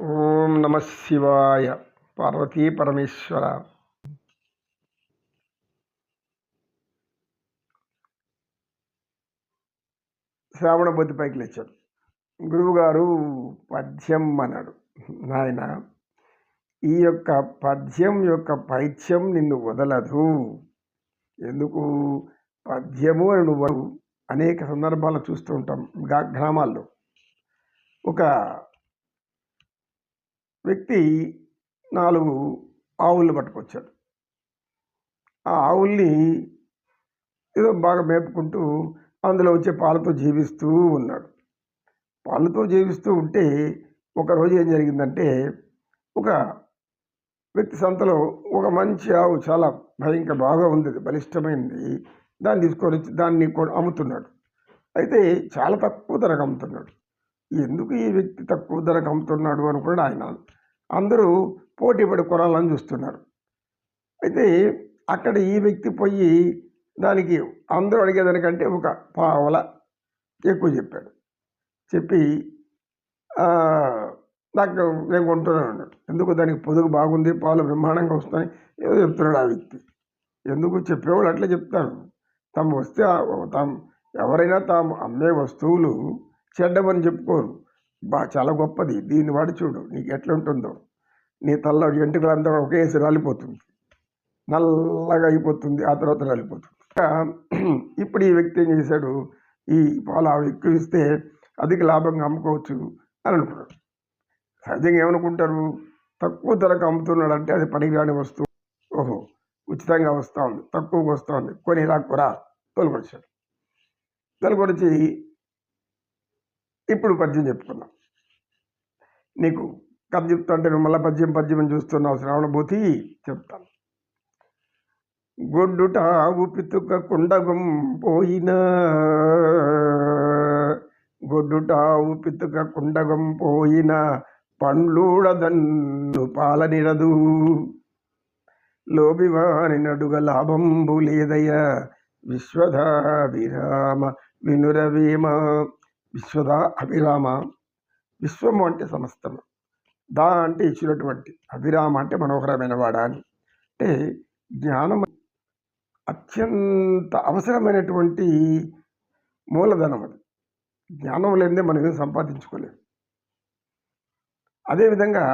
ఓం నమ శివాయ పార్వతీ పరమేశ్వర. శ్రావణ బొద్దు పైకి లేచాడు. గురువుగారు పద్యం అన్నాడు. నాయన ఈ యొక్క పద్యం యొక్క పైత్యం నిన్ను వదలదు. ఎందుకు? పద్యము అని నువ్వు అనేక సందర్భాలు చూస్తూ ఉంటాం గ్రామాల్లో. ఒక వ్యక్తి నాలుగు ఆవులను పట్టుకొచ్చాడు. ఆ ఆవుల్ని ఏదో బాగా మేపుకుంటూ అందులో వచ్చే పాలతో జీవిస్తూ ఉన్నాడు. పాలతో జీవిస్తూ ఉంటే ఒకరోజు ఏం జరిగిందంటే ఒక వ్యక్తి సంతలో ఒక మంచి ఆవు చాలా భయంకర బాగా ఉంది బలిష్టమైంది బలిష్టమైనది దాన్ని తీసుకొని వచ్చి దాన్ని అమ్ముతున్నాడు. అయితే చాలా తక్కువ ధరకు అమ్ముతున్నాడు. ఎందుకు ఈ వ్యక్తి తక్కువ ధరకు అమ్ముతున్నాడు అని కూడా ఆయన. అందరూ పోటీ పడి కొనాలని చూస్తున్నారు. అయితే అక్కడ ఈ వ్యక్తి పోయి దానికి అందరూ అడిగేదానికంటే ఒక పావల ఎక్కువ చెప్పాడు. చెప్పి నాకు నేను కొంటున్నాను అన్నాడు. ఎందుకు దానికి పొదుగు బాగుంది పాలు బ్రహ్మాండంగా వస్తాయి ఏదో చెప్తున్నాడు ఆ వ్యక్తి. ఎందుకు చెప్పేవాళ్ళు అట్లా చెప్తారు. తాము వస్తే తాము ఎవరైనా తాము అమ్మే వస్తువులు చెడ్డమని చెప్పుకోరు. బా చాలా గొప్పది. దీన్ని వాడు చూడు నీకు ఎట్లా ఉంటుందో నీ తల్ల ఎంటుకలంతా ఒకేసి రాలిపోతుంది. నల్లగా అయిపోతుంది ఆ తర్వాత రాలిపోతుంది. ఇప్పుడు ఈ వ్యక్తి ఏం చేశాడు? ఈ పాలు ఎక్కువ ఇస్తే అధిక లాభంగా అమ్ముకోవచ్చు అని అనుకున్నాడు. సహజంగా ఏమనుకుంటారు? తక్కువ ధరకు అమ్ముతున్నాడంటే అది పనికిరాని వస్తువు. ఓహో ఉచితంగా వస్తూ ఉంది తక్కువగా వస్తూ ఉంది. కొని రాకురా తోలుకొచ్చాడు తోలుకొచ్చి ఇప్పుడు పద్యం చెప్పుకున్నాం నీకు కథ చెప్తా అంటే నువ్వు మళ్ళీ పద్యం పద్యం చూస్తున్నావు శ్రావణభూతి చెప్తాను. గొడ్డుట పితుక కుండగం పోయిన గొడ్డుట పితుక కుండగం పోయిన పండ్లూడదన్ను పాలనిరదు. లోబివాని నడుగ లాభంబు లేదయ విశ్వధ విరామ వినురవేమ. విశ్వద అభిరామ విశ్వము అంటే సమస్తము. దా అంటే ఇచ్చినటువంటి అభిరామ అంటే మనోహరమైన వాడా అని. అంటే జ్ఞానం అత్యంత అవసరమైనటువంటి మూలధనం అది. జ్ఞానం లేనిదే మనం ఏం సంపాదించుకోలేము. అదేవిధంగా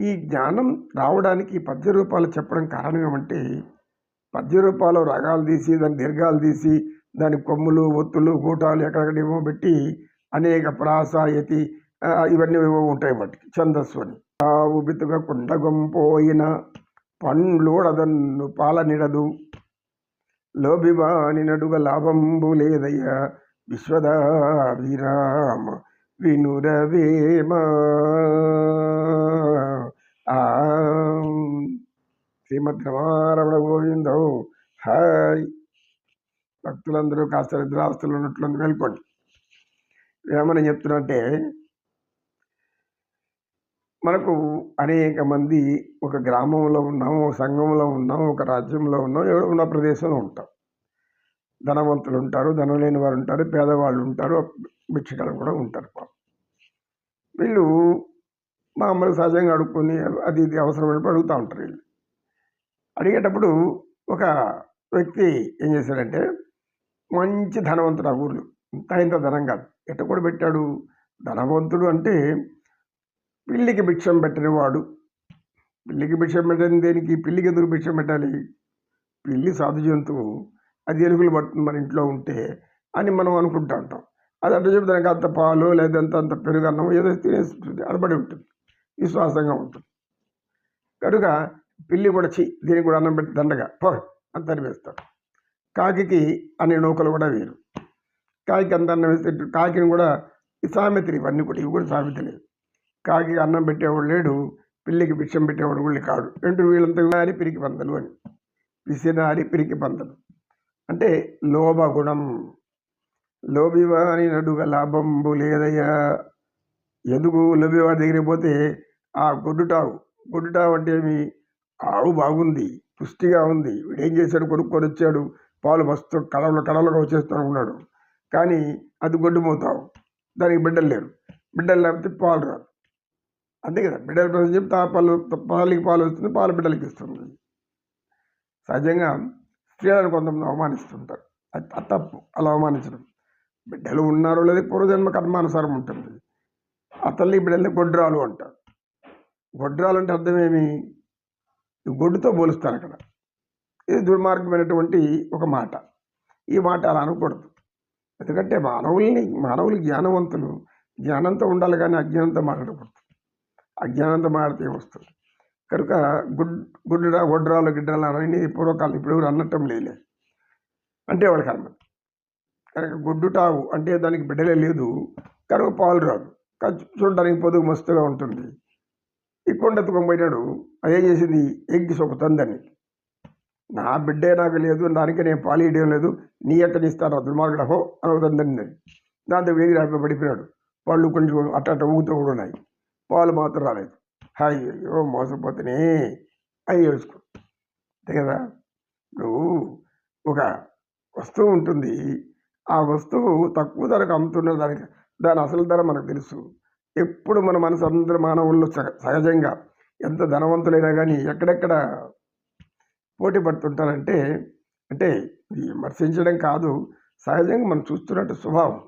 ఈ జ్ఞానం రావడానికి పద్య రూపాలు చెప్పడం కారణం ఏమంటే పద్య రూపాలు రాగాలు తీసి దాని దీర్ఘాలు తీసి దాని కొమ్ములు ఒత్తులు గూటాలు ఎక్కడెక్కడ ఏమో పెట్టి అనేక ప్రాసాయతి ఇవన్నీ ఏవో ఉంటాయి వాటికి. ఛందస్సు అని ఆవు బితుక కుండగొంపోయిన పండ్లోడదన్ను పాలనిడదు. లోబివాని నడుగ లాభంబు లేదయ్య విశ్వదా విరామ వినురవేమ. ఆ. శ్రీమద్ రమారమణ గోవిందో హాయ్ భక్తులందరూ కాస్త నిద్రావస్థలు ఉన్నట్లు వెళ్ళిపోండి. ఏమని చెప్తున్నాడంటే మనకు అనేక మంది ఒక గ్రామంలో ఉన్నాం ఒక సంఘంలో ఉన్నాం ఒక రాజ్యంలో ఉన్నాం ఎవరో ఉన్న ప్రదేశంలో ఉంటాం. ధనవంతులు ఉంటారు ధనం లేని వారు ఉంటారు పేదవాళ్ళు ఉంటారు భిక్షకాలు కూడా ఉంటారు. వీళ్ళు మామూలు సహజంగా అడుక్కొని అది ఇది అవసరమైనప్పుడు అడుగుతూ ఉంటారు వీళ్ళు. అడిగేటప్పుడు ఒక వ్యక్తి ఏం చేశాడంటే మంచి ధనవంతుడు ఆ ఊర్లో. ఇంత ఇంత ధనం కాదు. ఎట్ట కూడా పెట్టాడు? ధనవంతుడు అంటే పిల్లికి భిక్షం పెట్టనివాడు. పిల్లికి భిక్షం పెట్టని దేనికి? పిల్లికి ఎందుకు భిక్షం పెట్టాలి? పిల్లి సాధు జంతువు. అది ఎలుగులు పడుతుంది మన ఇంట్లో ఉంటే అని మనం అనుకుంటా ఉంటాం. అది అట్లా చెప్తే అంత పాలు లేదా అంత అంత పెరుగు అన్నం ఏదో తినేస్తుంది అడబడి ఉంటుంది. విశ్వాసంగా ఉంటుంది. కనుక పిల్లి కూడా చి దీనికి కూడా అన్నం పెట్టి దండగా పో అని తరివేస్తాడు కాకి అనే నౌకలు కూడా వేరు. కాకి అంత అన్నం వేస్తే కాకిని కూడా ఈ సామెతలు ఇవన్నీ కూడా ఇవి కూడా సామెతలే. కాకి అన్నం పెట్టేవాడు లేడు పిల్లికి విషం పెట్టేవాడు కూడా కాడు. రెండు వీళ్ళంతా నారి పిరికి పందలు అని. విసినారి పిరికి పందలు అంటే లోభ గుణం. లోభివాని నడుగ లాభంబు లేదయ్యా. ఎందుకు లోభివాడి దగ్గరికి పోతే ఆ గొడ్డుటావు. గొడ్డుటావు అంటే ఏమి? ఆవు బాగుంది పుష్టిగా ఉంది. వీడేం చేశాడు? కొనుక్కొని వచ్చాడు. పాలు మస్తు కడవలు కడవలుగా వచ్చేస్తూ ఉన్నాడు. కానీ అది గొడ్డుమవుతావు దానికి బిడ్డలు లేరు. బిడ్డలు లేకపోతే పాలు రాదు. అంతే కదా. బిడ్డల ప్రశ్న చెప్తే పాలు పాలకి పాలు వస్తుంది పాలు బిడ్డలకి ఇస్తుంది. సహజంగా స్త్రీలను కొంతమంది అవమానిస్తుంటారు. అది తప్పు. అలా అవమానించడం. బిడ్డలు ఉన్నారో లేదా పూర్వజన్మ కర్మానుసారం ఉంటుంది. ఆ తల్లి బిడ్డల్ని గొడ్రాలు అంటారు. గొడ్రాలు అంటే అర్థమేమి గొడ్డుతో పోలుస్తారు అక్కడ. ఇది దుర్మార్గమైనటువంటి ఒక మాట. ఈ మాట అలా అనకూడదు. ఎందుకంటే మానవుల్ని మానవులు జ్ఞానవంతులు జ్ఞానంతో ఉండాలి కానీ అజ్ఞానంతో మాట్లాడకూడదు. అజ్ఞానంతో మాట్లాడితే వస్తుంది? కనుక గుడ్ గుడ్డురా గొడ్రాలు గిడ్డరాలు అనేది పూర్వకాలం ఇప్పుడు ఎవరు అనటం లేలే. అంటే వాడి కర్మ కనుక గుడ్డుటావు అంటే దానికి బిడ్డలే లేదు. కనుక పాలు రాదు. చూడడానికి పొదుగు మస్తుగా ఉంటుంది. ఈ కొండ ఎత్తుకొని పోయినాడు. అదేం చేసింది ఎగ్గి సొక్కుతుంది దాన్ని నా బిడ్డే నాకు లేదు దానికి నేను పాలు ఇవ్వడం లేదు నీ ఎక్కడ ఇస్తాను దుర్మార్గుడు? హో! దాంతో వేగి రాపి పడిపోయాడు. పళ్ళు కొంచెం అట్ట అట్ట ఊగుతూ కూడా ఉన్నాయి. పాలు మాత్రం రాలేదు. అయ్యో మోసపోతేనే. అవి ఏడుచుకో అంతే కదా? నువ్వు ఒక వస్తువు ఉంటుంది. ఆ వస్తువు తక్కువ ధరకు అమ్ముతున్న దానికి దాని అసలు ధర మనకు తెలుసు. ఎప్పుడు మన మనసు అందరూ మానవుల్లో సహజంగా. ఎంత ధనవంతులైనా కానీ ఎక్కడెక్కడ పోటీ పడుతుంటారంటే అంటే విమర్శించడం కాదు సహజంగా మనం చూస్తున్నట్టు స్వభావం.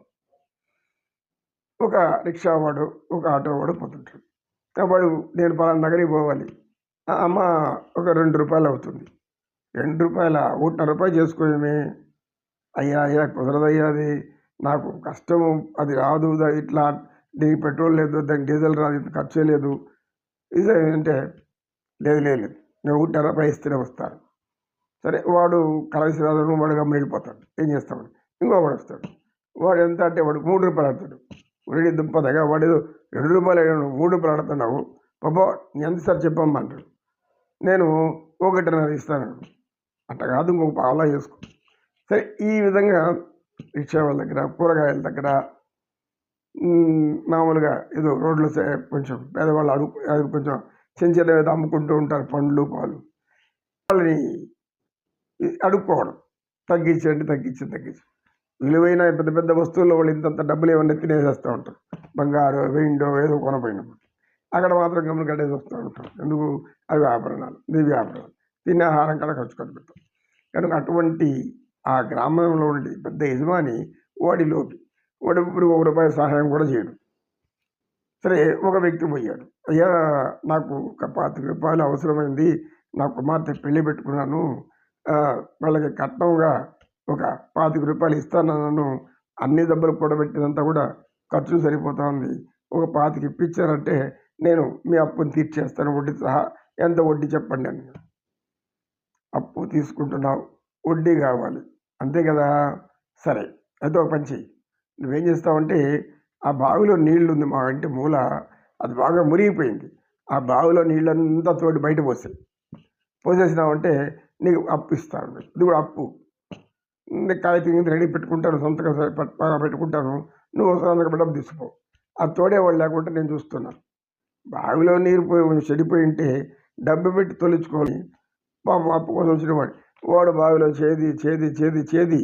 ఒక రిక్షా వాడు ఒక ఆటో వాడు పోతుంటాడు. వాడు నేను పలానా నగరికి పోవాలి. ఆ అమ్మ ఒక రెండు రూపాయలు అవుతుంది. రెండు రూపాయల? ఒకటిన్నర రూపాయలు చేసుకోవడమే అయ్యా అయ్యా కుదరదయ్యా అది. నాకు కష్టము అది రాదు ఇట్లా దీనికి పెట్రోల్ లేదు దానికి డీజిల్ రాదు ఇంత ఖర్చే లేదు. ఇది అంటే లేదు లేదు లేదు. ఒకటిన్నర రూపాయలు వస్తారు సరే వాడు కలసి రాదు వాడు గమ్మున వెళ్ళిపోతాడు ఏం చేస్తాడు? ఇంకో వాడు వస్తాడు. వాడు ఎంత అంటే వాడు మూడు రూపాయలు ఆడతాడు. ఉడి దుంపదగా వాడు రెండు రూపాయలు అడిగాడు, మూడు రూపాయలు ఆడుతున్నావు. పాపా ఎంతసారి ఎంత సార్ చెప్పమ్మా అంటాడు నేను ఒకటిన్నర ఇస్తాను. అట్ట కాదు ఇంకొక పావలా చేసుకో. సరే ఈ విధంగా రిక్షా వాళ్ళ దగ్గర కూరగాయల దగ్గర మామూలుగా ఏదో రోడ్లు కొంచెం పేదవాళ్ళు అడుగు కొంచెం చిన్న చిన్న మీద అమ్ముకుంటూ ఉంటారు పండ్లు పాలు. వాళ్ళని అడుక్కోవడం. తగ్గించండి తగ్గించండి తగ్గించండి. విలువైన పెద్ద పెద్ద వస్తువుల్లో వాళ్ళు ఇంతంత డబ్బులు ఏమన్నా తినేసేస్తూ ఉంటారు. బంగారు వెండో ఏదో కొనపోయినప్పుడు అక్కడ మాత్రం గమని కట్టేసి వస్తూ ఉంటారు. ఎందుకు? అవి ఆభరణాలు దివ్య ఆభరణాలు. తినే ఆహారం కూడా ఖర్చు పెడతాం. కనుక అటువంటి ఆ గ్రామంలో ఉండే పెద్ద యజమాని వాడి లోపి వాడి ఇప్పుడు ఒక రూపాయి సహాయం కూడా చేయడు. సరే ఒక వ్యక్తి పోయాడు. అయ్యా నాకు ఒక పాతిక రూపాయలు అవసరమైంది. నా కుమార్తె పెళ్ళి పెట్టుకున్నాను. వాళ్ళకి కట్నంగా ఒక పాతిక రూపాయలు ఇస్తానన్నాను అన్ని డబ్బులు కూడబెట్టినంతా కూడా ఖర్చు సరిపోతా ఉంది. ఒక పాతిక ఇప్పించారంటే నేను మీ అప్పుని తీర్చేస్తాను. వడ్డీ సహా ఎంత వడ్డీ చెప్పండి అని అప్పు తీసుకుంటున్నావు. వడ్డీ కావాలి. అంతే కదా? సరే అయితే ఒక పని చెయ్యి. నువ్వేం చేస్తావంటే ఆ బావిలో నీళ్ళు ఉంది మా ఇంటి మూల అది బాగా మురిగిపోయింది. ఆ బావిలో నీళ్ళంతా తోటి బయట పోసాయి. పోసేసినావంటే నీకు అప్పు ఇస్తాను. ఇది కూడా అప్పు. కాయ కాగితం రెడీ పెట్టుకుంటాను సొంతగా పెట్టుకుంటాను. నువ్వు సొంతగా డబ్బు తీసుకో. ఆ తోడేవాళ్ళు లేకుండా నేను చూస్తున్నాను బావిలో నీరు పోయి చెడిపోయి ఉంటే డబ్బు పెట్టి తొలుచుకొని పాపం అప్పు కోసం వచ్చినవాడు వాడు. బావిలో చేది చేది చేది చేది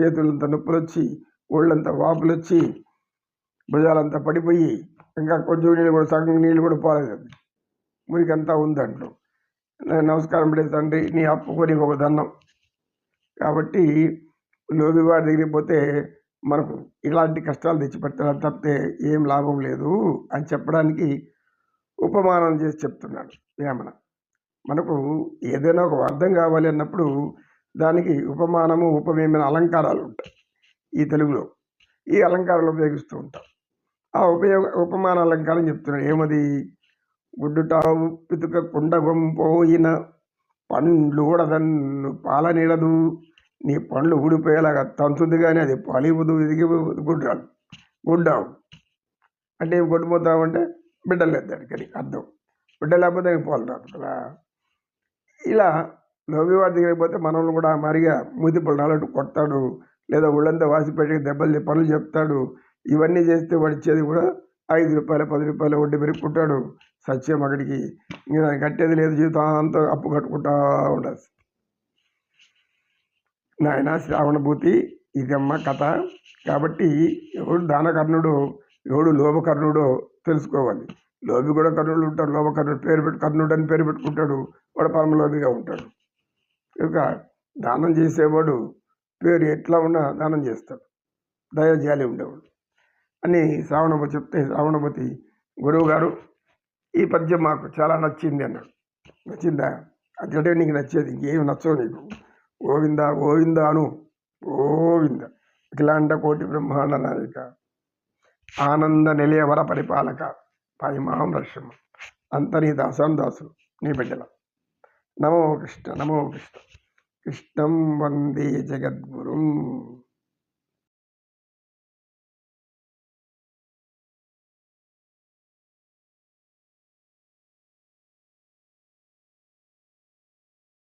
చేతులంతా నొప్పులు వచ్చి ఒళ్ళంతా వాపులు వచ్చి భుజాలంతా పడిపోయి ఇంకా కొంచెం నీళ్ళు కూడా సగం నీళ్ళు కూడా పోలేదు. మురికంతా ఉంది నమస్కారం పడే తండ్రి నీ అప్పుకొని ఒక దండం కాబట్టి లోబివాడి దగ్గరికి పోతే మనకు ఇలాంటి కష్టాలు తెచ్చిపెట్టాలి తప్పితే ఏం లాభం లేదు అని చెప్పడానికి ఉపమానం చేసి చెప్తున్నాడు వేమన. మనకు ఏదైనా ఒక అర్థం కావాలి అన్నప్పుడు దానికి ఉపమానము ఉపమేమైన అలంకారాలు ఉంటాయి ఈ తెలుగులో. ఈ అలంకారాలు ఉపయోగిస్తూ ఉంటాం. ఆ ఉపయోగ ఉపమాన అలంకారం చెప్తున్నాడు. ఏమది? గుడ్డుటావు పితుక కుండగొంపోయిన పండ్లు ఊడదన్ను పాలనిడదు. నీ పండ్లు ఊడిపోయేలాగా తంతుంది కానీ అది పాలివ్వదు ఇదిగి గుడ్డు గుడ్డావు. అంటే ఏం కొట్టుపోతావు అంటే బిడ్డలు లేదు దానికి అర్థం. బిడ్డ లేకపోతే దానికి పాలు రాదు కదా. ఇలా లోబివాడి దగ్గరికి పోతే మనల్ని కూడా మరిగా మూతి పడాలంటూ కొడతాడు. లేదా ఒళ్ళంతా వాసిపెట్టి దెబ్బలు పనులు చెప్తాడు. ఇవన్నీ చేస్తే వాడు ఇచ్చేది కూడా. ఐదు రూపాయలు పది రూపాయలు వడ్డీ పెరుగుకుంటాడు సత్యం అక్కడికి. ఇంకా కట్టేది లేదు. జీవితాంతం అప్పు కట్టుకుంటా ఉండాలి. నాయన శ్రావణభూతి ఇదమ్మ కథ. కాబట్టి ఎవడు దానకర్ణుడు ఎవడు లోభకర్ణుడో తెలుసుకోవాలి. లోభి కూడా కర్ణుడు ఉంటాడు. లోభకర్ణుడు పేరు పెట్టు కర్ణుడు అని పేరు పెట్టుకుంటాడు. వాడు పరమలోభిగా ఉంటాడు. ఇక దానం చేసేవాడు పేరు ఎట్లా ఉన్నా దానం చేస్తాడు. దయజాలి ఉండేవాడు. అని శ్రావణమ్మ చెప్తే శ్రావణమతి గురువు గారు ఈ పద్యం మాకు చాలా నచ్చింది అన్నాడు నచ్చిందా? అట్లనే నీకు నచ్చేది ఇంకేమి నచ్చవు నీకు. గోవింద గోవింద అను. గోవింద. అఖిలాండ కోటి బ్రహ్మాండ నాయక. ఆనంద నిలయవర పరిపాలక. పైమాం రక్షమ. అంత నీ దాసం దాసులు నీ బిడ్డల. నమో కృష్ణ నమో కృష్ణ. కృష్ణం వందే జగద్గురుం.